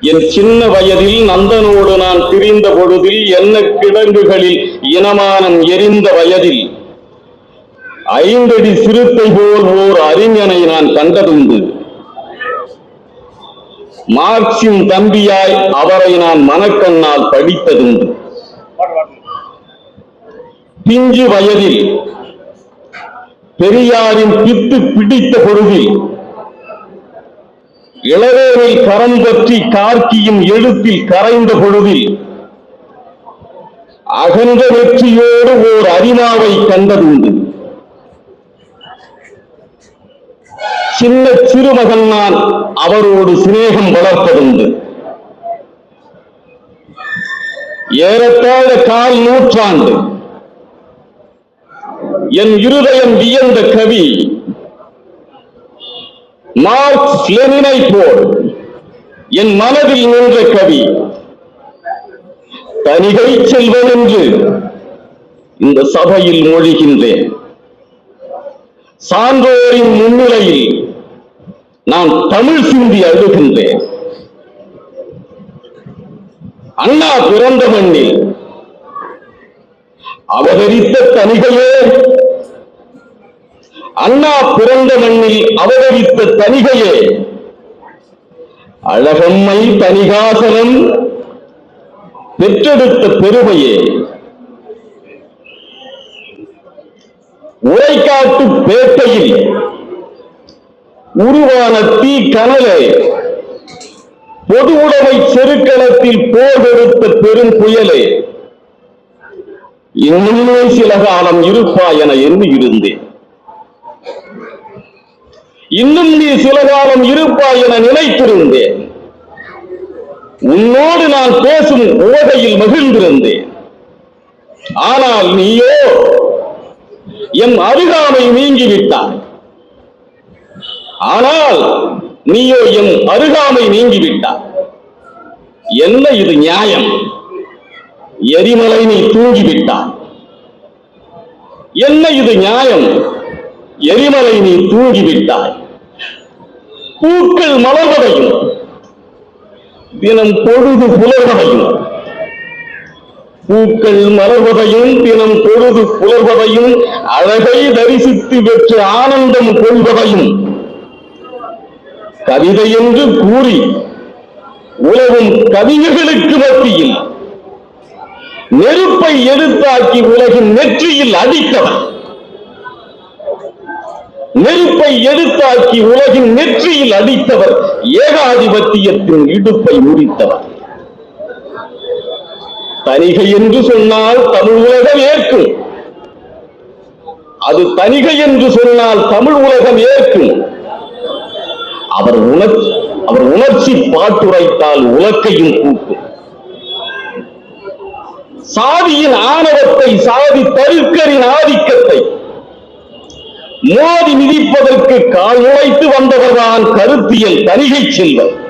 என் சின்ன வயதில் நந்தனோடு நான் பிரிந்த பொழுதில் என்ன கிடங்குகளில் இனமானம் எரிந்த வயதில். ஐந்தடி சிறுத்தை போல் ஓர் அறிஞனை நான் கண்டதுண்டு. மார்க்சின் தம்பியாய் அவரை நான் மனக்கண்ணால் படித்ததுண்டு. பிஞ்சு வயதில் பெரியாரின் பித்து பிடித்த பொழுதில் இளவேனில் பரம்பற்றி பற்றி எழுத்தில் கரைந்த பொழுதில் அகன்ற வெற்றியோடு ஓர் அரிமாவை கண்டதுண்டு. சின்ன சிறுமகன் நான் அவரோடு சிநேகம் வளர்ப்பதுண்டு. ஏறத்தாழ கால் நூற்றாண்டு. என் இருதயம் வியந்த கவி மார்க்ஸ் லெனினை போல் என் மனதில் நின்ற கவி. தனிகை செல்வன் என்று இந்த சபையில் மொழிகின்றேன். சான்றோரின் முன்னிலையில் நான் தமிழ் சிந்தி அழுகின்றேன். அண்ணா பிறந்த மண்ணில் அவதரித்த தனிகையே அண்ணா பிறந்த மண்ணில் அவதரித்த தனிகையே அழகம்மை தனிகாசனம் பெற்றெடுத்த பெருமையே. உரைக்காட்டு பேட்டையில் உருவான தீ கனலே. பொது உடைமை செருக்களத்தில் போர் எடுத்த பெரும் புயலே. இன்னுமே சில காலம் இருப்பா என எண்ணி இருந்தேன் இன்னும் நீ சில காலம் இருப்பாய் என நினைத்திருந்தேன். உன்னோடு நான் பேசும் உவகையில் மகிழ்ந்திருந்தேன். ஆனால் நீயோ என் அருகாமை நீங்கிவிட்டாய். ஆனால் நீயோ என் அருகாமை நீங்கிவிட்டாய். என்ன இது நியாயம்? எரிமலை நீ தூங்கிவிட்டாய். என்ன இது நியாயம்? எரிமலை நீ தூங்கிவிட்டாய் பூக்கள் மலர்வதையும் தினம் பொழுது புலர்வதையும் பூக்கள் மலர்வதையும் தினம் பொழுது புலர்வதையும் அழகை தரிசித்து பெற்று ஆனந்தம் கொள்வதையும் கவிதை என்று கூறி உலகும் கவிஞர்களுக்கு மத்தியில் நெருப்பை எடுத்தாக்கி உலகின் நெற்றியில் அடித்தவன் நெருப்பை எடுத்தாக்கி உலகின் நெற்றியில் அடித்தவர் ஏகாதிபத்தியத்தின் இடுப்பை முறித்தவர். தனிகை என்று சொன்னால் தமிழ் உலகம் ஏற்கும். அது தனிகை என்று சொன்னால் தமிழ் உலகம் ஏற்கும். அவர் உணர்ச்சி அவர் உணர்ச்சி பாட்டுரைத்தால் உலக்கையும் கூட்டும். சாதியின் ஆணவத்தை சாதி தருக்கரின் ஆதிக்கத்தை மோதி மிதிப்பதற்கு கால் உழைத்து வந்தவர்தான் கருத்தியல் தணிகை செல்வர்.